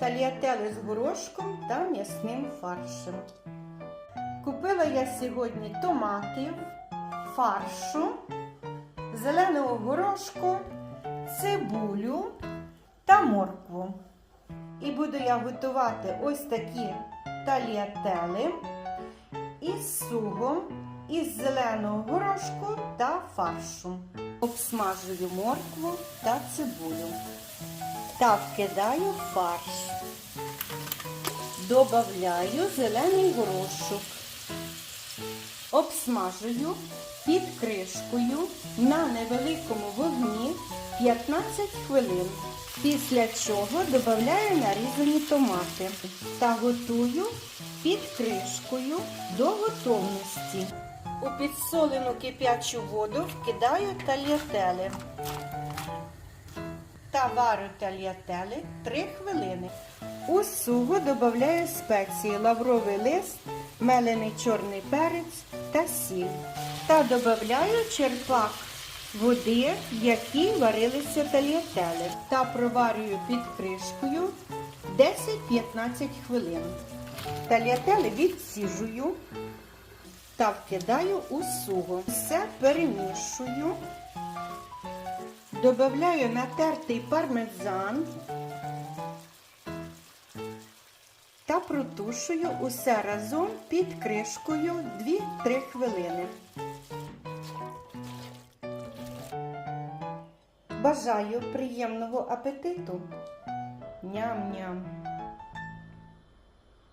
тальятели з горошком та м'ясним фаршем. Купила я сьогодні томатів, фаршу, зеленого горошку, цибулю та моркву. І буду я готувати ось такі тальятели із сугом, із зеленого горошку та фаршу. Обсмажую моркву та цибулю та вкидаю фарш. Добавляю зелений горошок. Обсмажую під кришкою на невеликому вогні 15 хвилин. Після чого додаю нарізані томати та готую під кришкою до готовності. У підсолену кип'ячу воду вкидаю тальятели та варю тальятели 3 хвилини. У сугу додаю спеції лавровий лист, мелений чорний перець та сіль. Та додаю черпак води, в якій варилися тальятели. Та проварюю під кришкою 10-15 хвилин. Тальятели відсіжую та вкидаю у сугу. Все перемішую. Добавляю натертий пармезан та протушую усе разом під кришкою 2-3 хвилини. Бажаю приємного апетиту. Ням-ням.